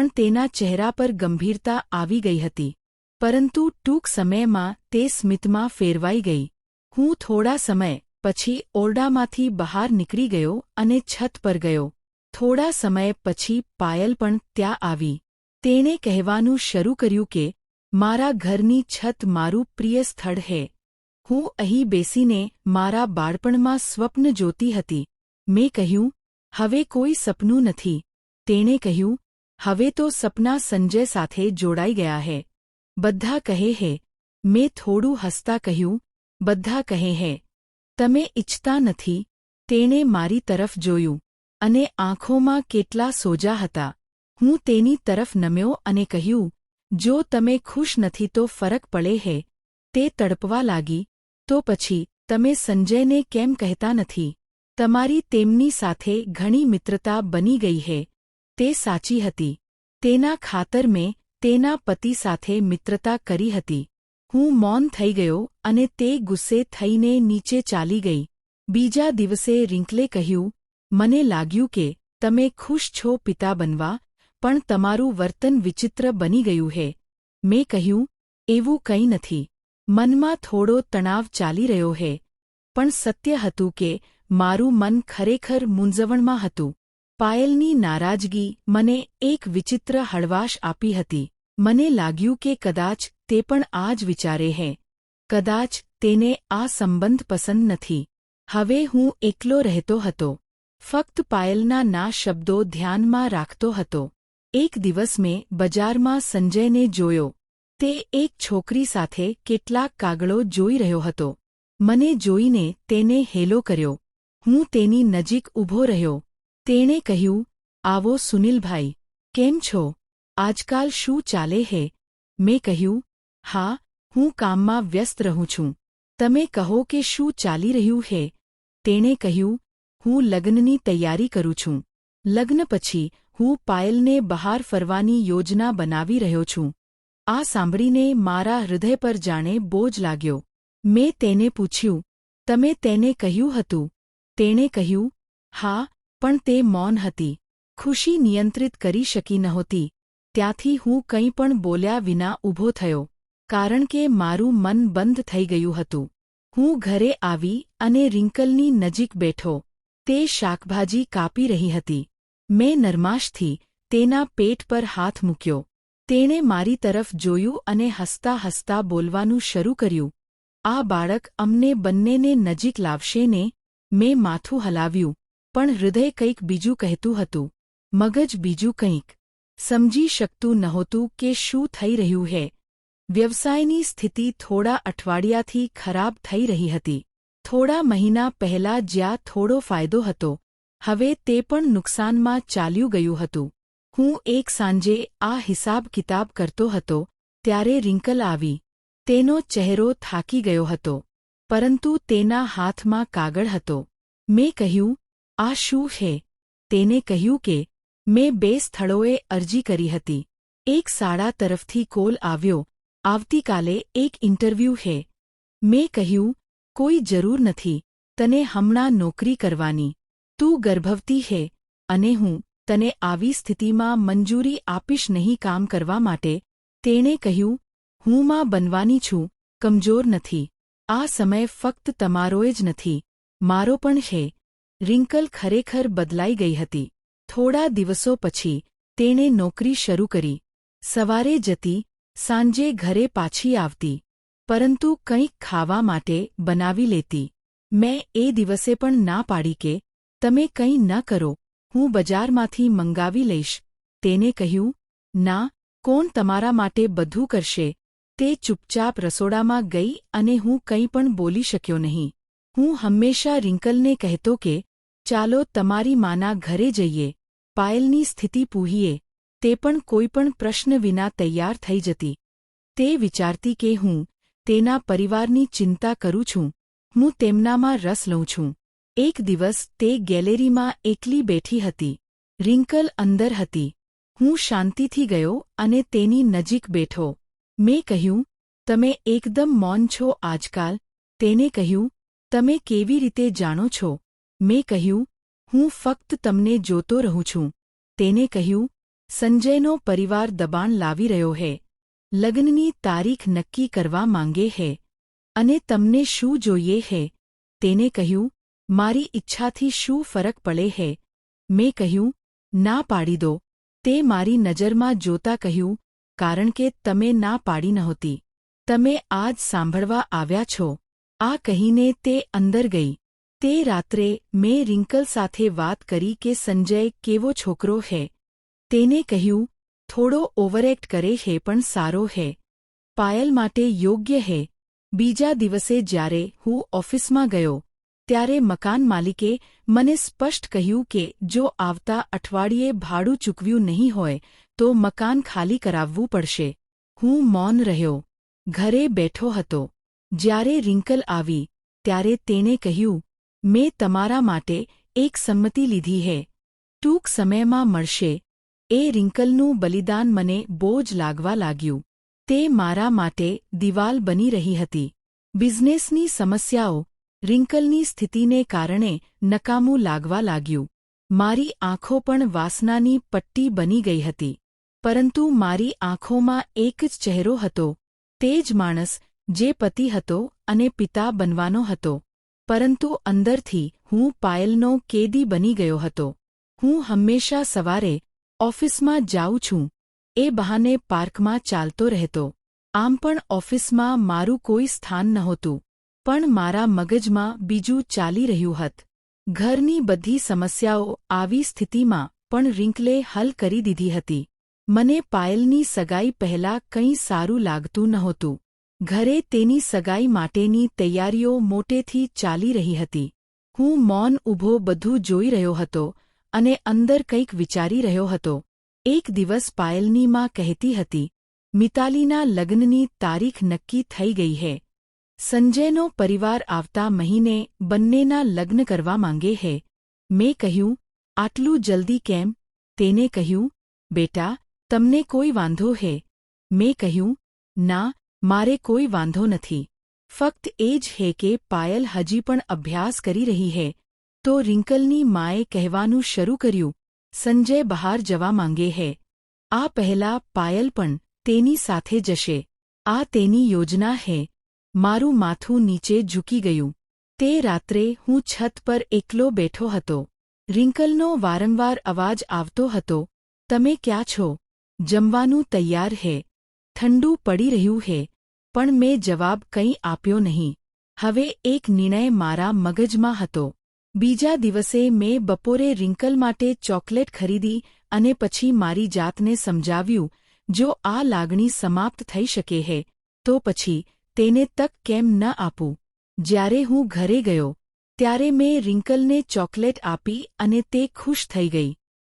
પણ તેના ચહેરા પર ગંભીરતા આવી ગઈ હતી. પરંતુ ટૂંક સમયમાં તે સ્મિતમાં ફેરવાઈ ગઈ. હું થોડા સમય પછી ઓરડામાંથી બહાર નીકળી ગયો અને છત પર ગયો. થોડા સમય પછી પાયલ પણ ત્યાં આવી. તેણે કહેવાનું શરૂ કર્યું કે, મારા ઘરની છત મારું પ્રિય સ્થળ હે. હું અહીં બેસીને મારા બાળપણમાં સ્વપ્ન જોતી હતી. મેં કહ્યું, હવે કોઈ સપનું નથી. તેણે કહ્યું હવે તો સપના સંજય સાથે જોડાઈ ગયા હે. બધા કહે હે, મેં થોડું હસતા કહ્યું, બધા કહે હે, તમે ઇચ્છતા નથી, તેણે મારી તરફ જોયું, અને આંખોમાં કેટલા સોજા હતા. હું તેની તરફ નમ્યો અને કહ્યું, જો તમે ખુશ નથી તો ફરક પડે હે, તે તડપવા લાગી, તો પછી, તમે સંજયને કેમ કહેતા નથી? તમારી તેમની સાથે ઘણી મિત્રતા બની ગઈ હે. તે સાચી હતી. તેના ખાતર મેં તેના પતિ સાથે મિત્રતા કરી હતી. હું મૌન થઈ ગયો અને તે ગુસ્સે થઈને નીચે ચાલી ગઈ. બીજા દિવસે રિંકલે કહ્યું, મને લાગ્યું કે તમે ખુશ છો પિતા બનવા, પણ તમારું વર્તન વિચિત્ર બની ગયું હે. મેં કહ્યું, એવું કંઈ નથી. મનમાં થોડો તણાવ ચાલી રહ્યો હે. પણ સત્ય હતું કે મારું મન ખરેખર મૂંઝવણમાં હતું. પાયલની નારાજગી મને એક વિચિત્ર હળવાશ આપી હતી. મને લાગ્યું કે કદાચ તે પણ આ જ વિચારે હે. કદાચ તેને આ સંબંધ પસંદ નથી. હવે હું એકલો રહેતો હતો. ફક્ત પાયલના ના શબ્દો ધ્યાનમાં રાખતો હતો. એક દિવસ મેં બજારમાં સંજયને જોયો. તે એક છોકરી સાથે કેટલાક કાગળો જોઈ રહ્યો હતો. મને જોઈને તેને હેલો કર્યો. હું તેની નજીક ઊભો રહ્યો. તેણે કહ્યું, આવો સુનિલભાઈ, કેમ છો? આજકાલ શું ચાલે હે? મેં કહ્યું, હા, હું કામમાં વ્યસ્ત રહું છું. તમે કહો કે શું ચાલી રહ્યું હે? તેણે કહ્યું, હું લગ્નની તૈયારી કરું છું. લગ્ન પછી હું પાયલને બહાર ફરવાની યોજના બનાવી રહ્યો છું. આ સાંભળીને મારા હૃદય પર જાણે બોજ લાગ્યો. મેં તેને પૂછ્યું, તમે તેને કહ્યું હતું? તેણે કહ્યું, હા પણ તે મૌન હતી. ખુશી નિયંત્રિત કરી શકી નહોતી. ત્યાંથી હું કંઈ પણ બોલ્યા વિના ઊભો થયો, કારણ કે મારું મન બંધ થઈ ગયું હતું. હું ઘરે આવી અને રિંકલની નજીક બેઠો. તે શાકભાજી કાપી રહી હતી. મેં નરમાશથી તેના પેટ પર હાથ મૂક્યો. તેણે મારી તરફ જોયું અને હસતા હસતા બોલવાનું શરૂ કર્યું. આ બાળક અમને બંનેને નજીક લાવશે ને, મેં માથું હલાવ્યું. પણ હૃદય કંઈક બીજું કહેતું હતું. મગજ બીજું કંઈક. સમજી શકતું નહોતું કે શું થઈ રહ્યું હે. વ્યવસાયની સ્થિતિ થોડા અઠવાડિયાથી ખરાબ થઈ રહી હતી. થોડા મહિના પહેલા જ્યાં થોડો ફાયદો હતો, હવે તે પણ નુકસાનમાં ચાલ્યું ગયું હતું. હું એક સાંજે આ હિસાબ કિતાબ કરતો હતો, ત્યારે રિંકલ આવી. તેનો ચહેરો થાકી ગયો હતો, પરંતુ તેના હાથમાં કાગળ હતો. મેં કહ્યું આ શું છે? તેને કહ્યું કે, મેં બે સ્થળોએ અરજી કરી હતી. એક શાળા તરફથી કોલ આવ્યો. આવતીકાલે એક ઇન્ટરવ્યૂ હે મેં કહ્યું, કોઈ જરૂર નથી. તને હમણાં નોકરી કરવાની. તું ગર્ભવતી હે અને હું તને આવી સ્થિતિમાં મંજૂરી આપીશ નહીં કામ કરવા માટે. તેણે કહ્યું, હું માં બનવાની છું. કમજોર નથી. આ સમય ફક્ત તમારો જ નથી. મારો પણ છે. રિંકલ ખરેખર બદલાઈ ગઈ હતી. થોડા દિવસો પછી તેણે નોકરી શરૂ કરી. સવારે જતી, સાંજે ઘરે પાછી આવતી, પરંતુ કંઈક ખાવા માટે બનાવી લેતી. મેં એ દિવસે પણ ના પાડી કે તમે કંઈ ન કરો, હું બજારમાંથી મંગાવી લઈશ. તેને કહ્યું, ના, કોણ તમારા માટે બધું કરશે? તે ચૂપચાપ રસોડામાં ગઈ અને હું કંઈ પણ બોલી શક્યો નહીં. હું હંમેશા રિંકલને કહેતો કે ચાલો તમારી માના ઘરે જઈએ, પાયલની સ્થિતિ પૂહીએ, તે પણ કોઈપણ પ્રશ્ન વિના તૈયાર થઈ જતી. તે વિચારતી કે હું તેના પરિવારની ચિંતા કરું છું, હું તેમનામાં રસ લઉં છું. એક દિવસ તે ગેલેરીમાં એકલી બેઠી હતી, રિંકલ અંદર હતી. હું શાંતિથી ગયો અને તેની નજીક બેઠો. મેં કહ્યું, તમે એકદમ મૌન છો આજકાલ. તેને કહ્યું, તમે કેવી રીતે જાણો છો? મેં કહ્યું, હું ફક્ત તમને જોતો રહું છું. તેને કહ્યું, સંજયનો પરિવાર દબાણ લાવી રહ્યો હે. લગ્નની તારીખ નક્કી કરવા માંગે હે. અને તમને શું જોઈએ હે? તેને કહ્યું, મારી ઈચ્છાથી શું ફરક પડે હે? મેં કહ્યું, ના પાડી દો. તે મારી નજરમાં જોતા કહ્યું, કારણ કે તમે ના પાડી નહોતી. તમે આજ સાંભળવા આવ્યા છો. આ કહીને તે અંદર ગઈ. તે રાત્રે મેં રિંકલ સાથે વાત કરી કે સંજય કેવો છોકરો હે. તેને કહ્યું, થોડો ઓવરએક્ટ કરે હે પણ સારો હે. પાયલ માટે યોગ્ય હે. બીજા દિવસે જ્યારે હું ઓફિસમાં ગયો, ત્યારે મકાન માલિકે મને સ્પષ્ટ કહ્યું કે જો આવતા અઠવાડિયે ભાડું ચૂકવ્યું નહીં હોય, તો મકાન ખાલી કરાવવું પડશે. હું મૌન રહ્યો. ઘરે બેઠો હતો. જ્યારે રિંકલ આવી, ત્યારે તેણે કહ્યું મેં તમારા માટે એક સંમતિ લીધી હે. ટૂંક સમયમાં મળશે. એ રિંકલનું બલિદાન મને બોજ લાગવા લાગ્યું. તે મારા માટે દિવાલ બની રહી હતી. બિઝનેસની સમસ્યાઓ રિંકલની સ્થિતિને કારણે નકામું લાગવા લાગ્યું. મારી આંખો પણ વાસનાની પટ્ટી બની ગઈ હતી. પરંતુ મારી આંખોમાં એક જ ચહેરો હતો. તે જ માણસ જે પતિ હતો અને પિતા બનવાનો હતો. પરંતુ અંદરથી હું પાયલનો કેદી બની ગયો હતો. હું હંમેશા સવારે ઓફિસમાં જાઉં છું. એ બહાને પાર્કમાં ચાલતો રહેતો. આમ પણ ઓફિસમાં મારું કોઈ સ્થાન નહોતું. પણ મારા મગજમાં બીજું ચાલી રહ્યું હત. ઘરની બધી સમસ્યાઓ આવી સ્થિતિમાં પણ રિંકલે હલ કરી દીધી હતી. મને પાયલની સગાઈ પહેલા કંઈ સારું લાગતું નહોતું. ઘરે તેની સગાઈ માટેની તૈયારીઓ મોટેથી ચાલી રહી હતી. હું મૌન ઊભો બધું જોઈ રહ્યો હતો અને અંદર કંઈક વિચારી રહ્યો હતો. એક દિવસ પાયલની માં કહેતી હતી, મિતાલીના લગ્નની તારીખ નક્કી થઈ ગઈ હે. સંજયનો પરિવાર આવતા મહિને બંનેના લગ્ન કરવા માંગે હે. મેં કહ્યું, આટલું જલ્દી કેમ? તેને કહ્યું, બેટા, તમને કોઈ વાંધો હે. મેં કહ્યું, ના મારે કોઈ વાંધો નથી. ફક્ત એ જ હે કે પાયલ હજી પણ અભ્યાસ કરી રહી હે. તો રિંકલની માએ કહેવાનું શરૂ કર્યું. સંજય બહાર જવા માંગે હે. આ પહેલા પાયલ પણ તેની સાથે જશે. આ તેની યોજના હે. મારું માથું નીચે ઝૂકી ગયું. તે રાત્રે હું છત પર એકલો બેઠો હતો. રિંકલનો વારંવાર અવાજ આવતો હતો. તમે ક્યાં છો? જમવાનું તૈયાર હે. ઠંડુ પડી રહ્યું હે, પણ મેં જવાબ કંઈ આપ્યો નહીં. હવે એક નિર્ણય મારા મગજમાં હતો. બીજા દિવસે મેં બપોરે રિંકલ માટે ચોકલેટ ખરીદી અને પછી મારી જાતને સમજાવ્યું, જો આ લાગણી સમાપ્ત થઈ શકે હે, તો પછી તેને તક કેમ ન આપું? જ્યારે હું ઘરે ગયો, ત્યારે મેં રિંકલને ચોકલેટ આપી અને તે ખુશ થઈ ગઈ.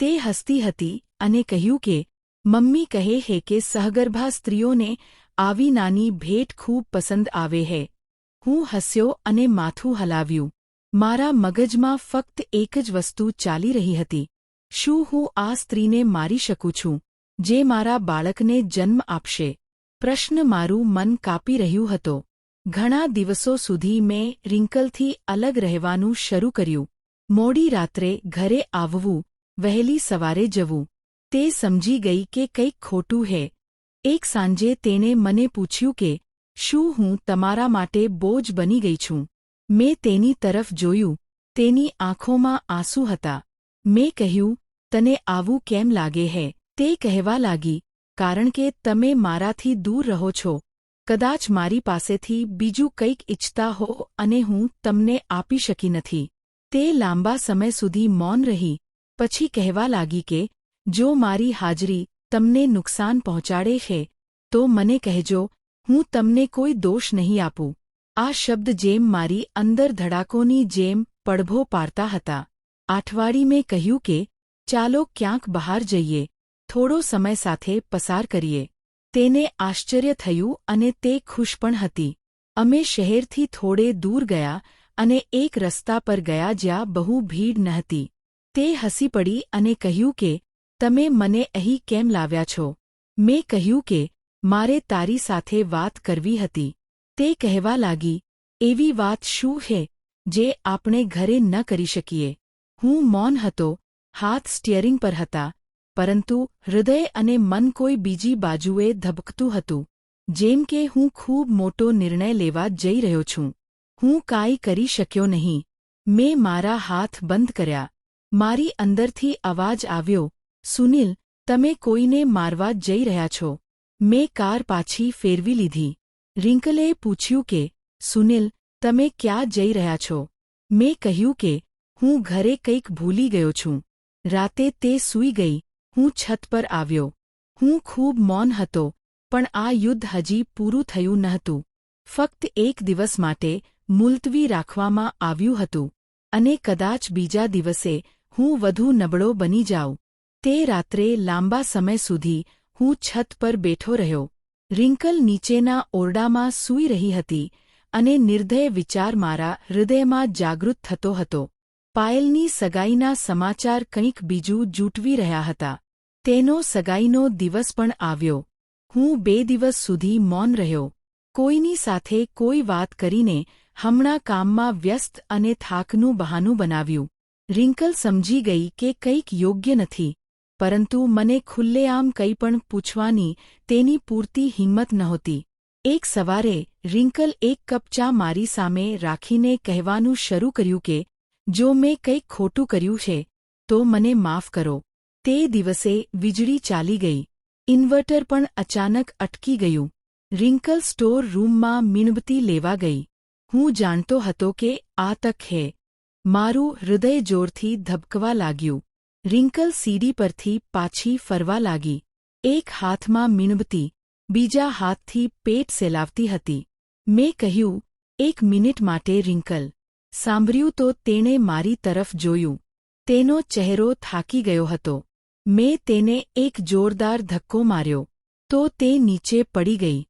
તે હસતી હતી અને કહ્યું કે મમ્મી કહે હે કે સહગર્ભા સ્ત્રીઓને આવી નાની ભેટ ખૂબ પસંદ આવે હે. હું હસ્યો અને માથું હલાવ્યું. મારા મગજમાં ફક્ત એક જ વસ્તુ ચાલી રહી હતી. શું હું આ સ્ત્રીને મારી શકું છું? જે મારા બાળકને જન્મ આપશે. પ્રશ્ન મારું મન કાપી રહ્યું હતો. ઘણા દિવસો સુધી મેં રિંકલથી અલગ રહેવાનું શરૂ કર્યું. મોડી રાત્રે ઘરે આવવું, વહેલી સવારે જવું. તે સમજી ગઈ કે કંઈક ખોટું હે. એક સાંજે તેને મને પૂછ્યું કે, શું હું તમારા માટે બોજ બની ગઈ છું? મેં તેની તરફ જોયું. તેની આંખોમાં આંસુ હતા. મેં કહ્યું, તને આવું કેમ લાગે હે? તે કહેવા લાગી, કારણ કે તમે મારાથી દૂર રહો છો. કદાચ મારી પાસેથી બીજું કંઈક ઇચ્છતા હો અને હું તમને આપી શકી નથી. તે લાંબા સમય સુધી મૌન રહી. પછી કહેવા લાગી કે જો મારી હાજરી તમને નુકસાન પહોંચાડે છે, તો મને કહેજો, હું તમને કોઈ દોષ નહીં આપું. આ શબ્દ જેમ મારી અંદર ધડાકોની જેમ પડભો પારતા હતા. આઠવાડી મેં કહ્યું કે, ચાલો ક્યાંક બહાર જઈએ, થોડો સમય સાથે પસાર કરીએ. તેને આશ્ચર્ય થયું અને તે ખુશ પણ હતી. અમે શહેરથી થોડે દૂર ગયા અને એક રસ્તા પર ગયા જ્યાં બહુ ભીડ નહતી તે હસી પડી અને કહ્યું કે તમે મને અહીં કેમ લાવ્યા છો? મેં કહ્યું કે, મારે તારી સાથે વાત કરવી હતી. તે કહેવા લાગી, એવી વાત શું છે જે આપણે ઘરે ન કરી શકીએ? હું મૌન હતો, હાથ સ્ટિયરિંગ પર હતા, પરંતુ હૃદય અને મન કોઈ બીજી બાજુએ ધબકતું હતું. જેમ કે હું ખૂબ મોટો નિર્ણય લેવા જઈ રહ્યો છું. હું કાંઈ કરી શક્યો નહીં. મેં મારા હાથ બંધ કર્યા. મારી અંદરથી અવાજ આવ્યો સુનિલ, તમે કોઈને મારવા જઈ રહ્યા છો. મેં કાર પાછી ફેરવી લીધી. રિંકલે પૂછ્યું કે, સુનિલ, તમે ક્યાં જઈ રહ્યા છો? મેં કહ્યું કે, હું ઘરે કંઈક ભૂલી ગયો છું. રાતે તે સૂઈ ગઈ. હું છત પર આવ્યો. હું ખૂબ મૌન હતો, પણ આ યુદ્ધ હજી પૂરું થયું નહોતું. ફક્ત એક દિવસ માટે મુલતવી રાખવામાં આવ્યું હતું. અને કદાચ બીજા દિવસે હું વધુ નબળો બની જાઉં. તે રાત્રે લાંબા સમય સુધી હું છત પર બેઠો રહ્યો. રિંકલ નીચેના ઓરડામાં સૂઈ રહી હતી અને નિર્દય વિચાર મારા હૃદયમાં જાગૃત થતો હતો. પાયલની સગાઈના સમાચાર કંઈક બીજું જૂટવી રહ્યા હતા. તેનો સગાઈનો દિવસ પણ આવ્યો. હું બે દિવસ સુધી મૌન રહ્યો. કોઈની સાથે કોઈ વાત કરીને હમણાં કામમાં વ્યસ્ત અને થાકનું બહાનું બનાવ્યું. રિંકલ સમજી ગઈ કે કંઈક યોગ્ય નથી. પરંતુ મને ખુલ્લેઆમ કંઈ પણ પૂછવાની તેની પૂરતી હિંમત નહોતી. એક સવારે રિંકલ એક કપ ચા મારી સામે રાખીને કહેવાનું શરૂ કર્યું કે, જો મેં કંઈક ખોટું કર્યું છે, તો મને માફ કરો. તે દિવસે વીજળી ચાલી ગઈ. ઇન્વર્ટર પણ અચાનક અટકી ગયું. રિંકલ સ્ટોર રૂમમાં મીણબત્તી લેવા ગઈ. હું જાણતો હતો કે આ તક હે. મારું હૃદય જોરથી ધબકવા લાગ્યું. રિંકલ સીડી પરથી પાછી ફરવા લાગી. એક હાથમાં મીણબતી બીજા હાથથી પેટ સેલાવતી હતી. મેં કહ્યું, એક મિનિટ માટે રિંકલ. સાંભળ્યું તો તેણે મારી તરફ જોયું. તેનો ચહેરો થાકી ગયો હતો. મેં તેને એક જોરદાર ધક્કો માર્યો. તો તે નીચે પડી ગઈ.